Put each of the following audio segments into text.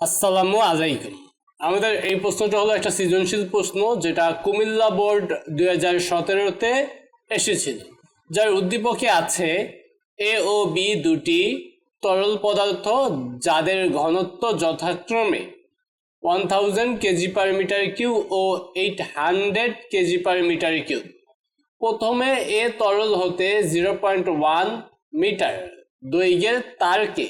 আসসালামু আলাইকুম। আমাদের এই প্রশ্নটা হলো একটা সৃজনশীল প্রশ্ন যেটা কুমিল্লা বোর্ড দুই হাজার সতেরোতে এসেছিল, যার উদ্দীপকে আছে এ ও বি দুটি তরল পদার্থ যাদের ঘনত্ব যথাক্রমে one thousand KG per metre cube ও eight hundred KG per metre cube প্রথমে এ তরল হতে জিরো পয়েন্ট ওয়ান মিটার দৈর্ঘ্যের তারকে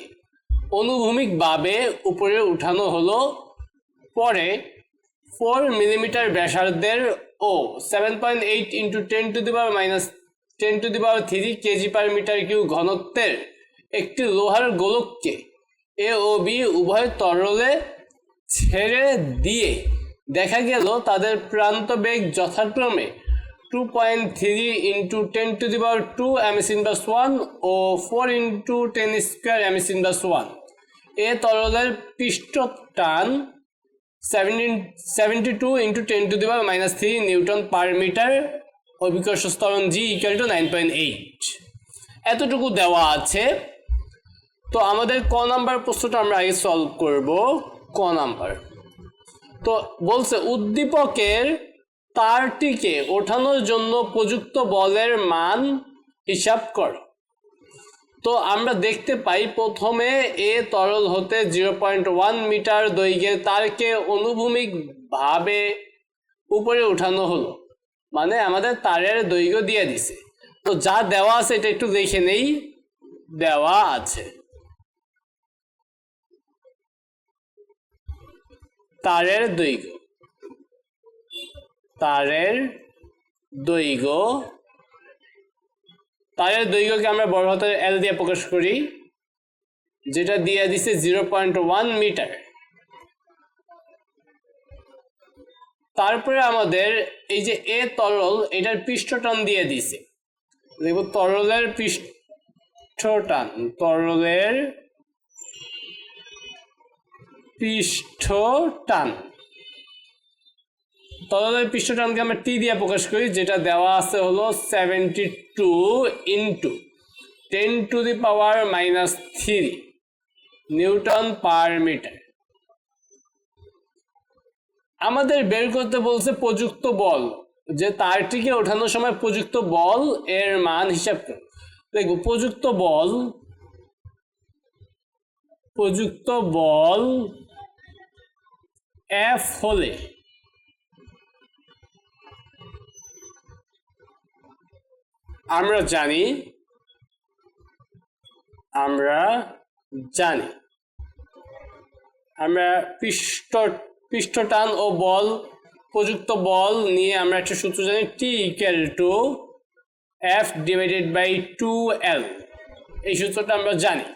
অনুভূমিকভাবে উপরে উঠানো হলো। পরে ফোর মিলিমিটার ব্যাসার্ধের ও seven point eight into ten to the power minus ten to the power three KG per metre cube ঘনত্বের একটি লোহার গোলককে এ ও বি উভয় তরলে ছেড়ে দিয়ে দেখা গেল তাদের প্রান্ত বেগ যথাক্রমে two point three into ten to the power two MS inverse one O four into ten square MS inverse one এ তরলের পৃষ্ঠ টান seventeen seventy two into ten to the power minus three newton per metre অভিকর্ষ স্তরণ G equal to nine point eight এতটুকু দেওয়া আছে। তো আমাদের ক নাম্বার প্রশ্নটা আমরা আগে সলভ করব। ক নাম্বার। তো বলছে উদ্দীপকের তারটিকে ওঠানোর জন্য প্রযুক্ত বলের মান হিসাব কর। তো আমরা দেখতে পাই প্রথমে এ তরল হতে জিরো পয়েন্ট ওয়ান মিটার দৈর্ঘ্যের তারকে অনুভূমিকভাবে উপরে উঠানো হলো। মানে আমাদের তারের দৈর্ঘ্য দিয়ে দিছে। তো যা দেওয়া আছে এটা একটু দেখে নেই। দেওয়া আছে। তারের দৈর্ঘ্য। তারের দৈর্ঘ্য। তারের দৈর্ঘ্যকে আমরা বড় হাতের এল দিয়ে প্রকাশ করি, যেটা দিয়ে দিছে জিরো পয়েন্ট ওয়ান মিটার তারপরে আমাদের এই যে এ তরল, এটার পৃষ্ঠটান দিয়ে দিছে। দেখব তরলের পৃষ্ঠটান তরলের পৃষ্ঠটান। তরলের পৃষ্ঠটানকে আমরা টি দিয়ে প্রকাশ করি, যেটা দেওয়া আছে হলো seventy two into ten to the power minus three newton per metre. আমাদের বের করতে বলছে প্রযুক্ত বল, যে তারটিকে ওঠানোর সময় প্রযুক্ত বল এর মান হিসাব করো। দেখো, প্রযুক্ত বল প্রযুক্ত বল এফ হলে আমরা জানি আমরা জানি। আমরা পৃষ্ঠ, পৃষ্ঠটান ও বল, প্রযুক্ত বল নিয়ে আমরা একটা সূত্র জানি T equal to F divided by two L এই সূত্রটা আমরা জানি।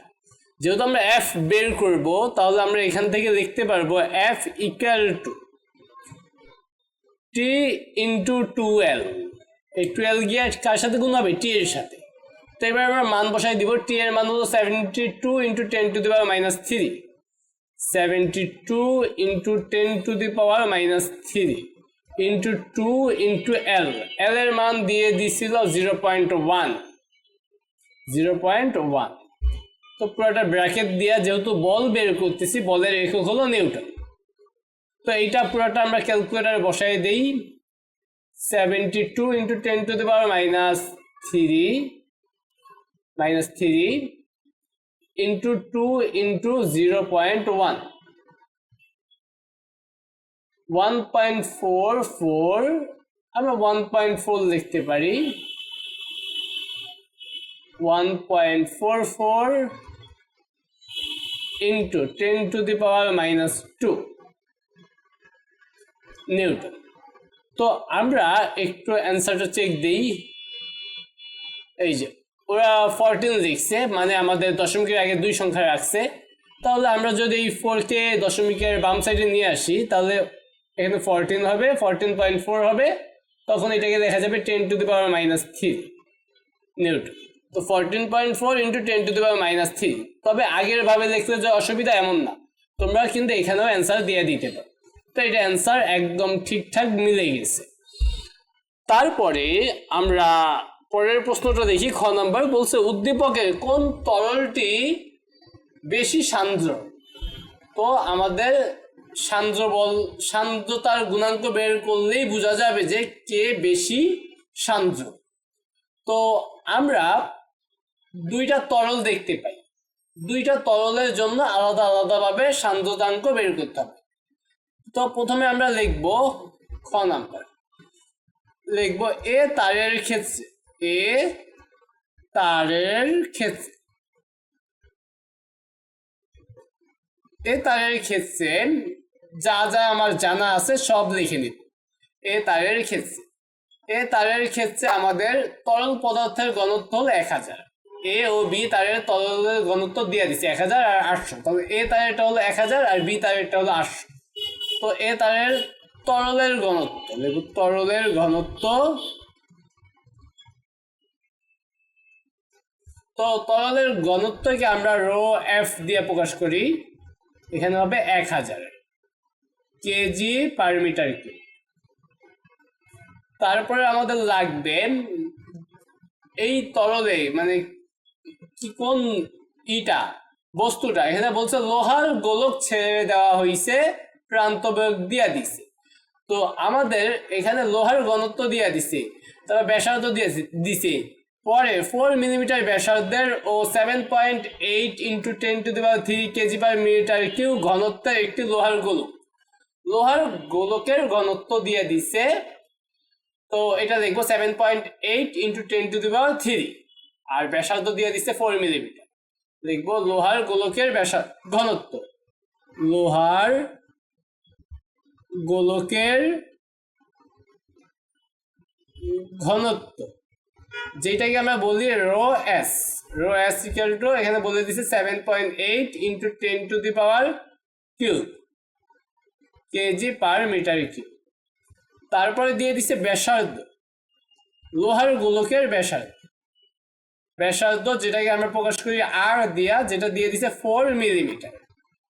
যেহেতু আমরা এফ বের করব, তাহলে আমরা এখান থেকে লিখতে পারব F equal to T into two L এই টুয়েলভ গিয়ে কার সাথে গুণ হবে? টি এর সাথে। তো এবার আমরা মান বসাই দিব। টি এর মান হলো seventy two into ten to the power minus three seventy two into ten to the power minus three into two into L L এর মান দিয়ে দিছিল zero point one zero point one তো পুরোটা ব্র্যাকেট দিয়ে যেহেতু বল বের করতেছি, বলের একক হলো নিউটন তো এইটা পুরোটা আমরা ক্যালকুলেটারে বসাই দেই। Seventy two into ten to the power minus three minus three into two into zero point one one point four four আমরা ওয়ান পয়েন্ট ফোর লিখতে পারি। One point four four into ten to the power minus two newton তো আমরা একটু অ্যান্সারটা check দিই। এই যে, ওরা ফোরটিন লিখছে মানে আমাদের দশমিকের আগে দুই সংখ্যা রাখছে। তাহলে আমরা যদি এই ফোরকে দশমিকের বাম সাইডে নিয়ে আসি, তাহলে এখানে ফোরটিন হবে ফোরটিন পয়েন্ট ফোর হবে, তখন এটাকে দেখা যাবে ten to the power minus three newton তো fourteen point four into ten to the power minus three তবে আগের ভাবে লিখলে যে অসুবিধা এমন না, তোমরা কিন্তু এখানেও অ্যান্সার দিয়ে দিতে পারো। তো এটা অ্যান্সার একদম ঠিকঠাক মিলে গেছে। তারপরে আমরা পরের প্রশ্নটা দেখি, খ নাম্বার বলছে, উদ্দীপকের কোন তরলটি বেশি সান্দ্র? তো আমাদের সান্দ্র বল সান্দ্রতার গুণাঙ্ক বের করলেই বোঝা যাবে যে কে বেশি সান্দ্র। তো আমরা দুইটা তরল দেখতে পাই। দুইটা তরলের জন্য আলাদা আলাদাভাবে সান্দ্রতাঙ্ক বের করতে হবে। তো প্রথমে আমরা লিখব খ নাম্বার। লিখব এ তারের ক্ষেত্রে, এ তারের ক্ষেত্রে। এ তারের ক্ষেত্রে যা যা আমার জানা আছে সব লিখে নিব। এ তারের ক্ষেত্রে, এ তারের ক্ষেত্রে আমাদের তরল পদার্থের ঘনত্ব হল এক হাজার। এ ও বি তারের তরলের ঘনত্ব দিয়ে দিচ্ছে এক হাজার আর আটশো। তবে এ তারেরটা হলো এক হাজার আর বি তারেরটা হলো আটশো। তো এ তারের তরলের ঘনত্ব লিখব তরলের ঘনত্ব। তো তরলের ঘনত্বকে আমরা রো এফ দিয়ে প্রকাশ করি। এখানে হবে এক হাজার কেজি পার মিটার কিউব। তারপরে আমাদের লাগবে এই তরলে মানে কি কোন ইটা, বস্তুটা, এখানে বলছে লোহার গোলক ছেড়ে দেওয়া হয়েছে প্রান্তবেগ দিয়া দিছে। তো আমাদের এখানে লোহার ঘনত্ব দিয়া দিছে, তারপর ব্যাসার্ধ দিয়ে দিছে পরে ফোর মিলিমিটার ব্যাসার্ধের ও seven point eight into ten to the power three KG per metre cube ঘনত্বের একটি লোহার গোলক। লোহার গোলকের ঘনত্ব দিয়ে দিছে, তো এটা লিখব seven point eight into ten to the power three আর ব্যাসার্ধ দিয়ে দিচ্ছে ফোর মিলিমিটার লিখব লোহার গোলকের ব্যাসা, ঘনত্ব। লোহার গোলকের ঘনত্ব। যেটাকে আমরা বলি rho S. Rho S equal to এখানে বলে দিচ্ছে seven point eight into ten to the power cube KG per metre cube তারপরে দিয়ে দিচ্ছে ব্যাসার্ধ। লোহার গোলকের ব্যাসার্ধ। ব্যাসার্ধ যেটাকে আমরা প্রকাশ করি আর দিয়া, যেটা দিয়ে দিছে ফোর মিলিমিটার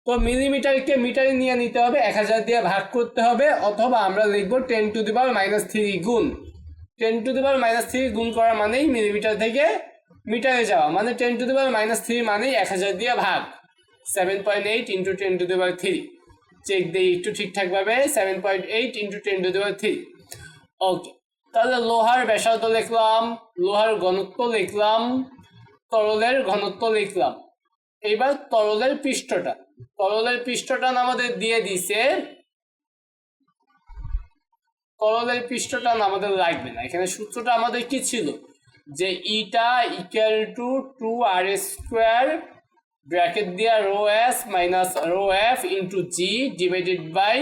তো মিলিমিটারকে মিটারে নিয়ে নিতে হবে, এক হাজার দিয়ে ভাগ করতে হবে, অথবা আমরা লিখব ten to the power minus three গুণ। Ten to the power minus three গুণ করা মানেই মিলিমিটার থেকে মিটারে যাওয়া মানে ten to the power minus three মানেই এক হাজার দিয়ে ভাগ। Seven point eight into ten to the power three. Check দিই একটু ঠিকঠাকভাবে, seven point eight into ten to the power three. Okay, তাহলে লোহার ব্যাসার্ধ লিখলাম, লোহার ঘনত্ব লিখলাম, তরলের ঘনত্ব লিখলাম। এইবার তরলের পৃষ্ঠটা। তরলের পৃষ্ঠটা আমাদের দিয়ে দিছে তরলের পৃষ্ঠটা আমাদের লাগবে না। এখানে সূত্রটা আমাদের কি ছিল? যে eta equal to two R square bracket দিয়া rho S minus rho F into G divided by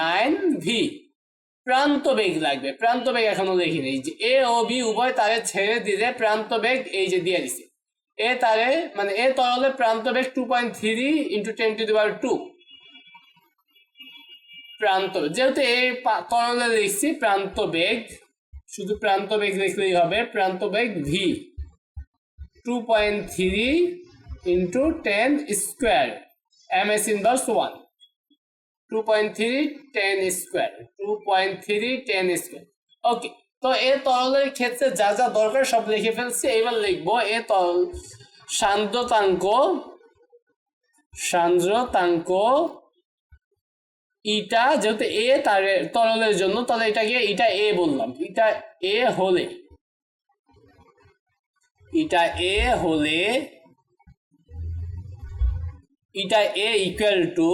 nine V প্রান্ত বেগ লাগবে। প্রান্ত বেগ এখনও দেখিনি। এ ও বি উভয় তারে ছেড়ে দিলে প্রান্ত বেগ এই যে দিয়ে দিছে। এ তারে মানে এ তরলে প্রান্ত বেগ two point three into ten to the power two প্রান্ত। যেহেতু পা- তরলে লিখছি প্রান্ত বেগ, শুধু প্রান্ত বেগ লিখলেই হবে, প্রান্ত বেগ V two point three into ten square M S inverse one two point three ten square two point three ten square okay তো এ তরলের ক্ষেত্রে যা যা দরকার সব লিখে ফেলছি। এবার লিখব, এ তরল সান্দ্রতাঙ্ক সান্দ্রতাঙ্ক ইটা যেহেতু এ তার তরলের জন্য, তাহলে এটাকে ইটা এ বললাম। ইটা এ হলে, ইটা এ হলে, ইটা এ ইকুয়াল টু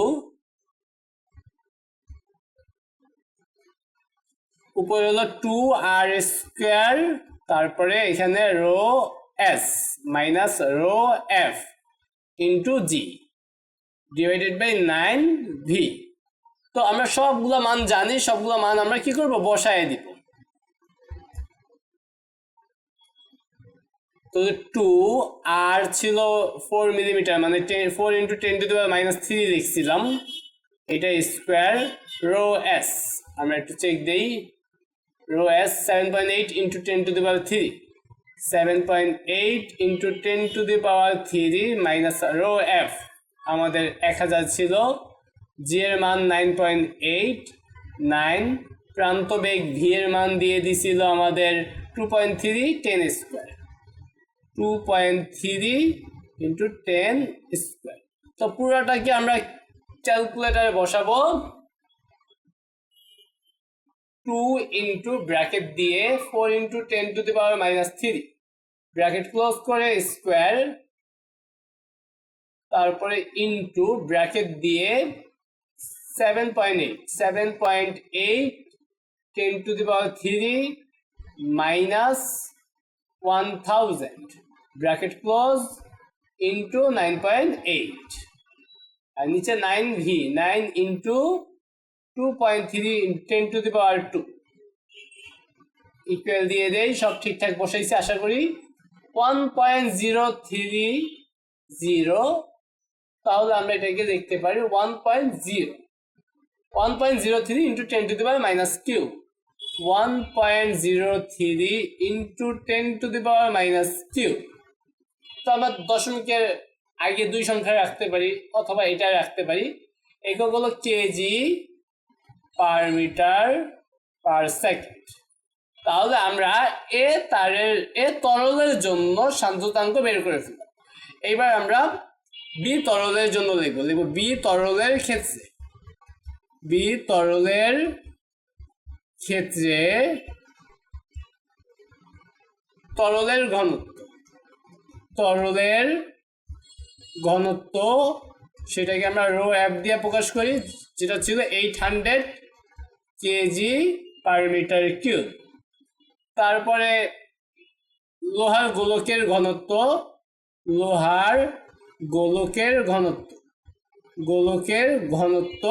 উপরে হলো টু আর স্কোয়ার, তারপরে এখানে rho S, minus rho F into G divided by nine V তো আমরা সবগুলো মান জানি, সবগুলো মান আমরা কি করব? বসায় দিব। তো টু আর ছিল ফোর মিলিমিটার মানে four into ten to minus three লিখছিলাম। এটা স্কোয়ার রো এস। আমরা একটু চেক দেই। Eight into ten to the power three seven point eight into ten to the power three minus rho F, আমাদের এক হাজার ছিল জি এর মান নাইন পয়েন্ট এইট নাইন প্রান্ত বেগ ভি এর মান দিয়ে দিছিল আমাদের two point three ten square two point three into ten square তো পুরোটাকে আমরা ক্যালকুলেটারে বসাবো টু ইন্টু ব্র্যাকেট দিয়ে four into ten to the power minus three bracket close করে স্কোয়ার তারপরে ইন্টু ব্র্যাকেট দিয়ে seven point eight seven point eight ten to the power three minus one thousand bracket close into nine point eight আর নিচে nine V nine into two point three ten to the power two equal দিয়ে দেই, সব ঠিকঠাক বসাইছে, আশা করি। One point zero three zero তাহলে আমরা এটাকে দেখতে পারি one point zero one point zero three into ten to the power minus cube one point zero three into ten to the power minus cube তো আমরা দশমিকের আগে দুই সংখ্যা রাখতে পারি, অথবা এটা রাখতে পারি। একক হলো KG per metre per second তাহলে আমরা এ তারের, এ তরলের জন্য সান্দ্রতাঙ্ক বের করে ফেললাম এইবার আমরা বি তরলের জন্য লিখব। লিখব বি তরলের ক্ষেত্রে। বি তরলের ক্ষেত্রে তরলের ঘনত্ব। তরলের ঘনত্ব, সেটাকে আমরা রো অ্যাপ দিয়ে প্রকাশ করি, যেটা ছিল eight hundred KG per metre cube তারপরে লোহার গোলকের ঘনত্ব, লোহার গোলকের ঘনত্ব গোলকের ঘনত্ব।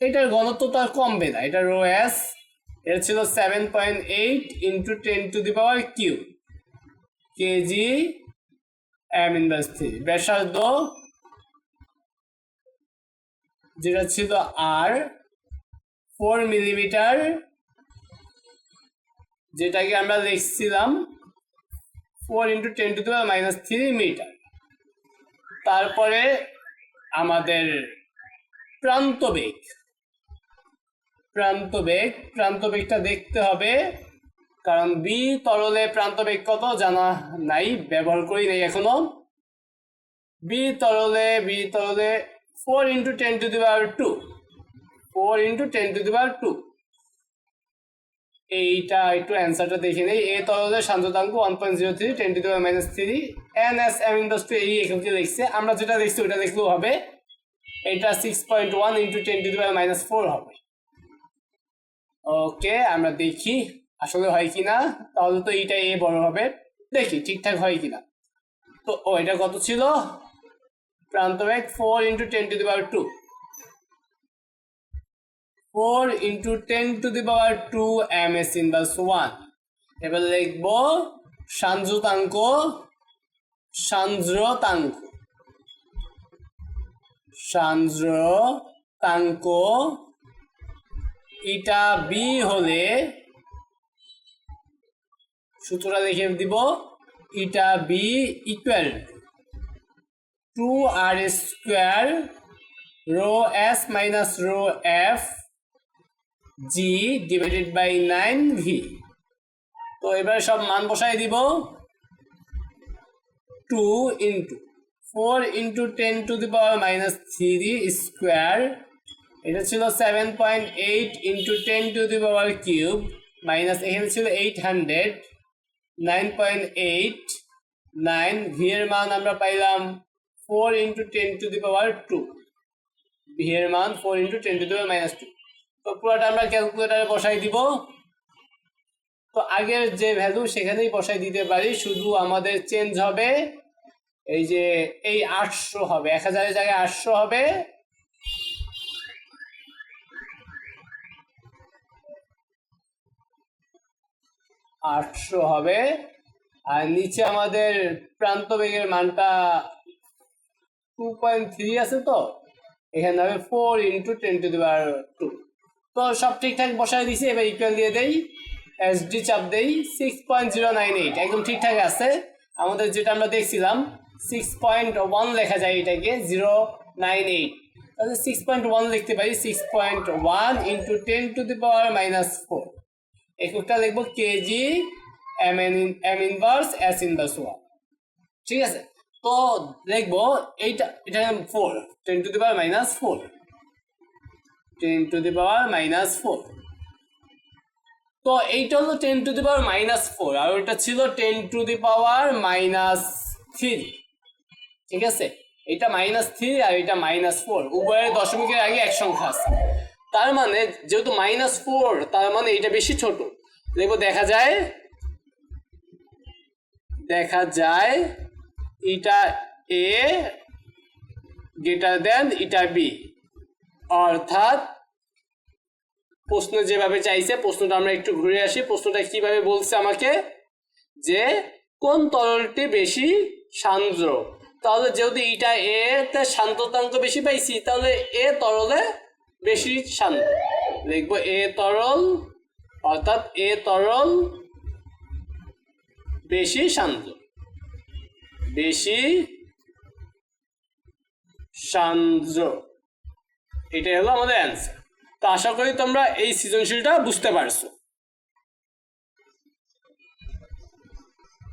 এটার ঘনত্ব তো আর কমবে না, এটা রো এস এটা ছিল seven point eight into ten to the power cube KG M inverse three ব্যাসার্ধ যেটা ছিল আর ফোর মিলিমিটার যেটাকে আমরা লিখছিলাম four into ten to power minus three metre তারপরে আমাদের প্রান্ত বেগ। প্রান্ত বেগ, প্রান্ত বেগটা দেখতে হবে, কারণ বি তরলে প্রান্ত বেগ কত জানা নাই, ব্যবহার করি নাই এখনও। বি তরলে B তরলে four into ten to the power two four into ten to the power two এইটা একটু অ্যান্সারটা দেখে নেই। এ তরলের সান্দ্রতাঙ্ক one point zero three ten to power minus three N S M industry এই এককে দেখছে, আমরা যেটা দেখছি ওটা দেখলেও হবে। এটা six point one into ten to power minus four হবে। ওকে আমরা দেখি আসলে হয় কি না তাহলে তো এইটা এ বড় হবে। দেখি, ঠিকঠাক হয় কিনা। তো, ও, এটা কত ছিল? প্রান্ত বেগ four into ten to the power two four into ten to the power two M S inverse one এবার লিখব সান্দ্রতাঙ্ক সান্দ্রতাঙ্ক সান্দ্রতাঙ্ক, ইটা বি হলে সূত্রটা লিখে দিব, eta B equal to R square rho S minus rho F G divided by nine V তো এবার সব মান বসাই দিব two into four into ten to the power minus three square এটা ছিল seven point eight into ten to the power cube minus এখানে ছিল eight hundred nine point eight nine V এর মান আমরা পাইলাম four into ten to the power two V এর মান four into ten to the power minus two তো পুরোটা আমরা ক্যালকুলেটারে বসাই দিব। তো আগের যে ভ্যালু সেখানেই বসাই দিতে পারি, শুধু আমাদের চেঞ্জ হবে এই যে এই আটশো হবে, এক হাজারের জায়গায় আটশো হবে। আটশো হবে। আর নিচে আমাদের প্রান্ত বেগের মানটা টু পয়েন্ট থ্রি আছে তো? এখানে হবে four into ten to the power two তো সব ঠিকঠাক বসাই দিছি, এবার ইকুয়াল দিয়ে দেই এসডি চাপ দেই six point zero nine eight একদম ঠিকঠাক আছে। আমাদের যেটা আমরা দেখছিলাম সিক্স পয়েন্ট ওয়ান লেখা যায় এটাকে জিরো নাইন এইট তাহলে সিক্স পয়েন্ট ওয়ান লিখতে পারি six point one into ten to the power minus four এককটা লিখব KG M N M inverse S inverse one ঠিক আছে? তো লিখব, এইটা এটা four ten to the power minus four ten to the power minus four তো এইটা হলো ten to the power minus four আর ওটা ছিল ten to the power minus three ঠিক আছে? এটা মাইনাস থ্রি আর এটা মাইনাস ফোর উভয়ের দশমিকের আগে এক সংখ্যা আছে। তার মানে যেহেতু মাইনাস ফোর তার মানে এটা বেশি ছোট। দেখব দেখা যায় দেখা যায় এটা এ গ্রেটার দেন এটা বি অর্থাৎ প্রশ্ন যেভাবে চাইছে, প্রশ্নটা আমরা একটু ঘুরে আসি। প্রশ্নটা কীভাবে বলছে আমাকে? যে কোন তরলটি বেশি সান্দ্র? তাহলে যেহেতু ইটা এ তে শান্ততাঙ্ক বেশি পাইছি, তাহলে এ তরলে বেশি শান্ত লিখব এ তরল, অর্থাৎ এ তরল বেশি শান্ত বেশি সান্দ্র। এটাই হলো আমাদের অ্যান্সার তো আশা করি তোমরা এই সৃজনশীলটা বুঝতে পারছ।